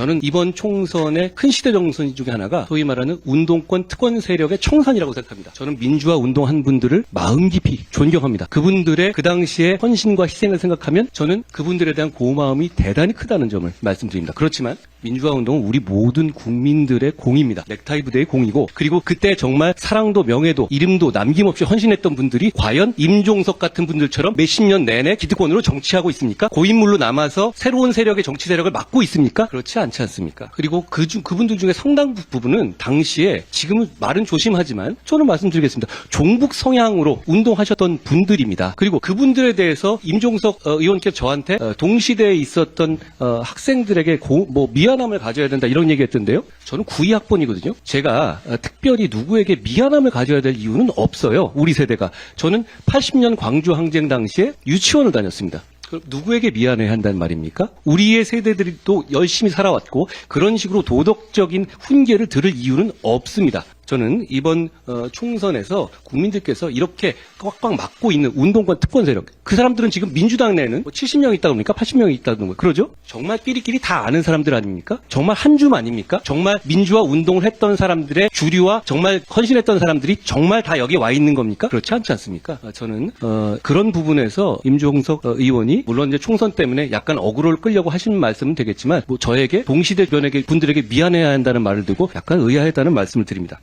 저는 이번 총선의 큰 시대 정선 중에 하나가 소위 말하는 운동권 특권 세력의 청산이라고 생각합니다. 저는 민주화 운동한 분들을 마음 깊이 존경합니다. 그분들의 그 당시의 헌신과 희생을 생각하면 저는 그분들에 대한 고마움이 대단히 크다는 점을 말씀드립니다. 그렇지만 민주화 운동은 우리 모든 국민들의 공입니다. 넥타이 부대의 공이고 그리고 그때 정말 사랑도 명예도 이름도 남김없이 헌신했던 분들이 과연 임종석 같은 분들처럼 몇십 년 내내 기득권으로 정치하고 있습니까? 고인물로 남아서 새로운 세력의 정치 세력을 맡고 있습니까? 그렇지 않지 않습니까? 그리고 그 중 그분들 중에 상당 부분은 당시에 지금은 말은 조심하지만 저는 말씀드리겠습니다. 종북 성향으로 운동하셨던 분들입니다. 그리고 그분들에 대해서 임종석 어, 의원께서 저한테 어, 동시대에 있었던 어, 학생들에게 고- 뭐 미안 함을 가져야 된다 이런 얘기했던데요. 저는 92학번이거든요. 제가 어, 특별히 누구에게 미안함을 가져야 될 이유는 없어요. 우리 세대가. 저는 80년 광주 항쟁 당시에 유치원을 다녔습니다. 그럼 누구에게 미안해야 한다는 말입니까? 우리의 세대들이 또 열심히 살아왔고 그런 식으로 도덕적인 훈계를 들을 이유는 없습니다. 저는 이번 어, 총선에서 국민들께서 이렇게 꽉꽉 막고 있는 운동권 특권 세력 그 사람들은 지금 민주당 내에는 뭐 70명 있다 그럽니까? 80명 있다 그러는 거 그러죠? 정말 끼리끼리 다 아는 사람들 아닙니까? 정말 한 줌 아닙니까? 정말 민주화 운동을 했던 사람들의 주류와 정말 헌신했던 사람들이 정말 다 여기 와 있는 겁니까? 그렇지 않지 않습니까? 아, 저는 어, 그런 부분에서 임종석 어, 의원이 물론 이제 총선 때문에 약간 어그로를 끌려고 하신 말씀은 되겠지만 뭐 저에게 동시대 주변에게 분들에게 미안해야 한다는 말을 듣고 약간 의아했다는 말씀을 드립니다.